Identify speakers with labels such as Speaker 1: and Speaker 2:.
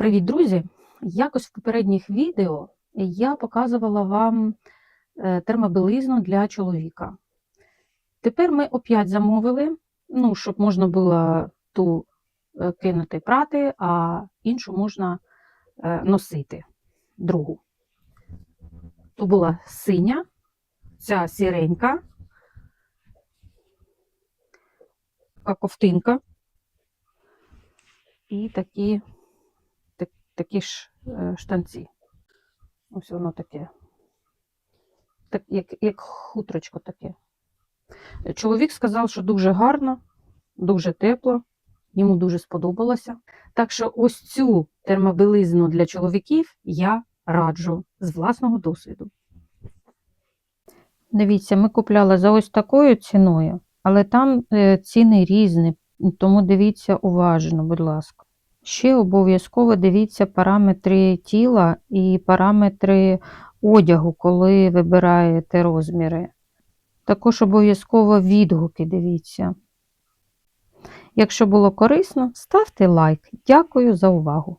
Speaker 1: Привіт, друзі! Якось в попередніх відео я показувала вам е, термобілизну для чоловіка. Тепер ми опять замовили, ну, щоб можна було ту е, кинути прати, а іншу можна е, носити, другу. Ту була синя, ця сіренька, така ковтинка і такі так- такі ж е, штанці. Ось воно таке. Так, як, як хутрочко таке. Чоловік сказав, що дуже гарно, дуже тепло, йому дуже сподобалося. Так що ось цю термобілизну для чоловіків я раджу з власного досвіду. Дивіться, ми купляли за ось такою ціною, але там е, ціни різні, тому дивіться уважно, будь ласка. Ще обов'язково дивіться параметри тіла і параметри одягу, коли вибираєте розміри. Також обов'язково відгуки дивіться. Якщо було корисно, ставте лайк. Дякую за увагу!